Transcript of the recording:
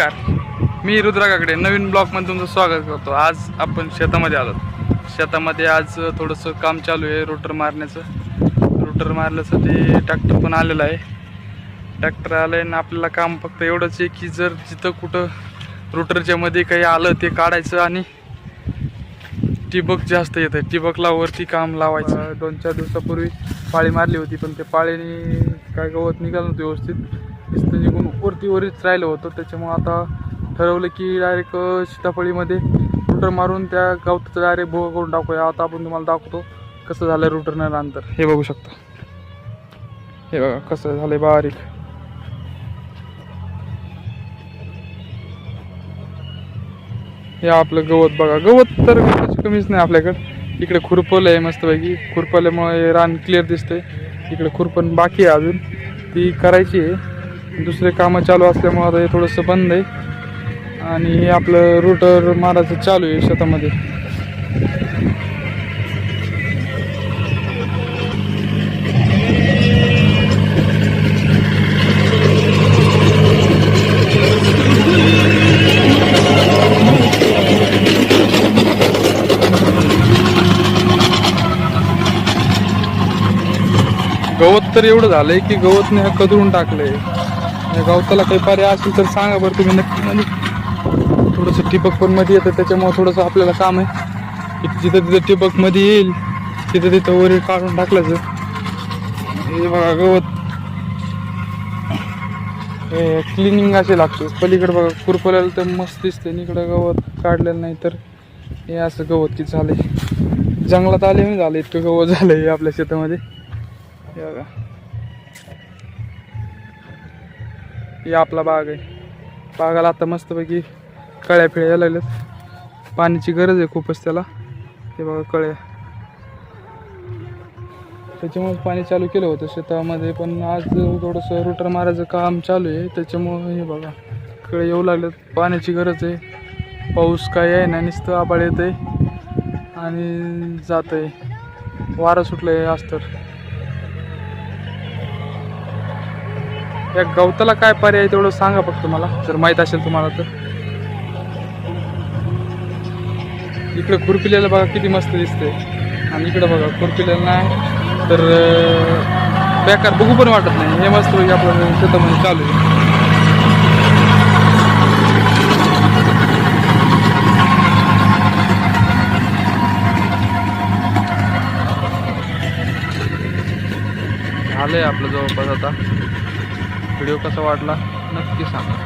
नमस्कार. मी रुद्रा काकडे नवीन ब्लॉगमध्ये तुमचं स्वागत करतो. आज आपण शेतामध्ये आलो. शेतामध्ये आज थोडंसं काम चालू आहे रोटर मारण्याचं. रोटर मारण्यासाठी ट्रॅक्टर पण आलेलं आहे. ट्रॅक्टर आलं आहे आणि आपल्याला काम फक्त एवढंच आहे की जर जिथं कुठं रोटरच्या मध्ये काही आलं ते काढायचं आणि टिबक जास्त येतं टिबकला वरती काम लावायचं. दोन चार दिवसापूर्वी पाळी मारली होती पण ते पाळीने काय गवत निघालं नव्हतं व्यवस्थित. नुसतं निघून वरतीवरच राहिलं होतं त्याच्यामुळं आता ठरवलं की डायरेक्ट सीताफळीमध्ये रुटर मारून त्या गवताचं डायरेक्ट भोगा करून टाकूया. आता आपण तुम्हाला दाखवतो कसं झालं रुटरनं नंतर. हे बघू शकता. हे बघा कसं झालं बारीक. हे आपलं गवत बघा. गवत तर गवताची कमीच नाही आपल्याकडं. इकडे खुरपलं आहे मस्तपैकी. खुरपल्यामुळे रान क्लिअर दिसतंय. इकडे खुरपण बाकी आहे अजून. ती करायची आहे. दुसरे कामं चालू असल्यामुळं आता हे थोडंसं बंद आहे. आणि हे आपलं रोटर मारायचं चालू आहे शेतामध्ये. गवत तर एवढं झालंय की गवतने हा कदरून टाकलंय. या गवताला काही पर्याय असेल तर सांगा बरं तुम्ही नक्की म्हणजे थोडंसं ठिबक पण मध्ये येतं त्याच्यामुळे थोडंसं आपल्याला काम आहे. की जिथं तिथं ठिबकमध्ये येईल तिथं तिथं वरील काढून टाकल्याचं. हे बघा गवत. हे क्लिनिंग असे लागतं. पलीकडे बघा कुरपल्याला तर मस्त दिसते इकडं गवत काढलेलं नाही तर हे असं गवत की झालंय. जंगलात आले नाही झालं इतकं गवत झालंय आपल्या शेतामध्ये. हे बघा. हे आपला बाग आहे. बागाला आता मस्तपैकी कळ्या फिळ्या यायला लागल्यात पाण्याची गरज आहे खूपच त्याला. हे बघा कळ्या. त्याच्यामुळे पाणी चालू केलं होतं शेतामध्ये पण आज थोडंसं रोटर मारायचं काम चालू आहे. त्याच्यामुळं हे बघा कळे येऊ लागल्यात. पाण्याची गरज आहे. पाऊस काय आहे ना नुसतं आबाळ येत आहे आणि जात आहे वारा सुटलं आहे आज तर. या गवताला काय पर्याय आहे तेवढं सांगा फक्त मला. जर माहीत असेल तुम्हाला तर. इकडे खुरपिलेलं बघा किती मस्त दिसते आणि इकडं बघा खुरपिलेलं नाही. तर बेकार बघू पण वाटत नाही. हे मस्त पैकी आपलं शेतामध्ये चालू आहे. झालंय आपलं जवळपास आता. व्हिडिओ कसा वाटला नक्की सांगा.